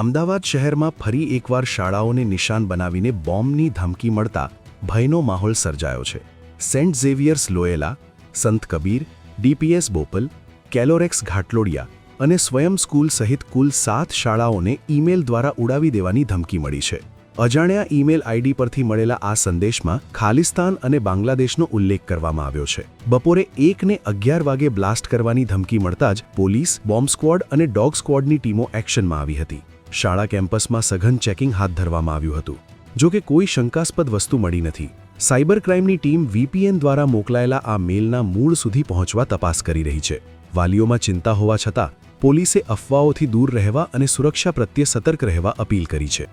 અમદાવાદ શહેરમાં ફરી એકવાર શાળાઓને નિશાન બનાવીને બોમ્બની ધમકી મળતા ભયનો માહોલ સર્જાયો છે. Saint Xavier's Loyola, Sant Kabir, DPS Bopal, Calorex Ghatlodia અને સ્વયં સ્કૂલ સહિત કુલ સાત શાળાઓને ઈમેલ દ્વારા ઉડાવી દેવાની ધમકી મળી છે. અજાણ્યા ઈમેલ આઈડી પરથી મળેલા આ સંદેશમાં ખાલિસ્તાન અને બાંગ્લાદેશનો ઉલ્લેખ કરવામાં આવ્યો છે. બપોરે એકને અગિયાર વાગે બ્લાસ્ટ કરવાની ધમકી મળતા જ પોલીસ, બોમ્બ સ્ક્વોડ અને ડોગ સ્ક્વોડની ટીમો એક્શનમાં આવી હતી. શાળા કેમ્પસમાં સઘન ચેકિંગ હાથ ધરવામાં આવ્યું હતું. જો કે કોઈ શંકાસ્પદ વસ્તુ મળી નથી. સાયબર ક્રાઇમની ટીમ વીપીએન દ્વારા મોકલાયેલા આ મેલના મૂળ સુધી પહોંચવા તપાસ કરી રહી છે. વાલીઓમાં ચિંતા હોવા છતાં, પોલીસે અફવાઓથી દૂર રહેવા અને સુરક્ષા પ્રત્યે સતર્ક રહેવા અપીલ કરી છે.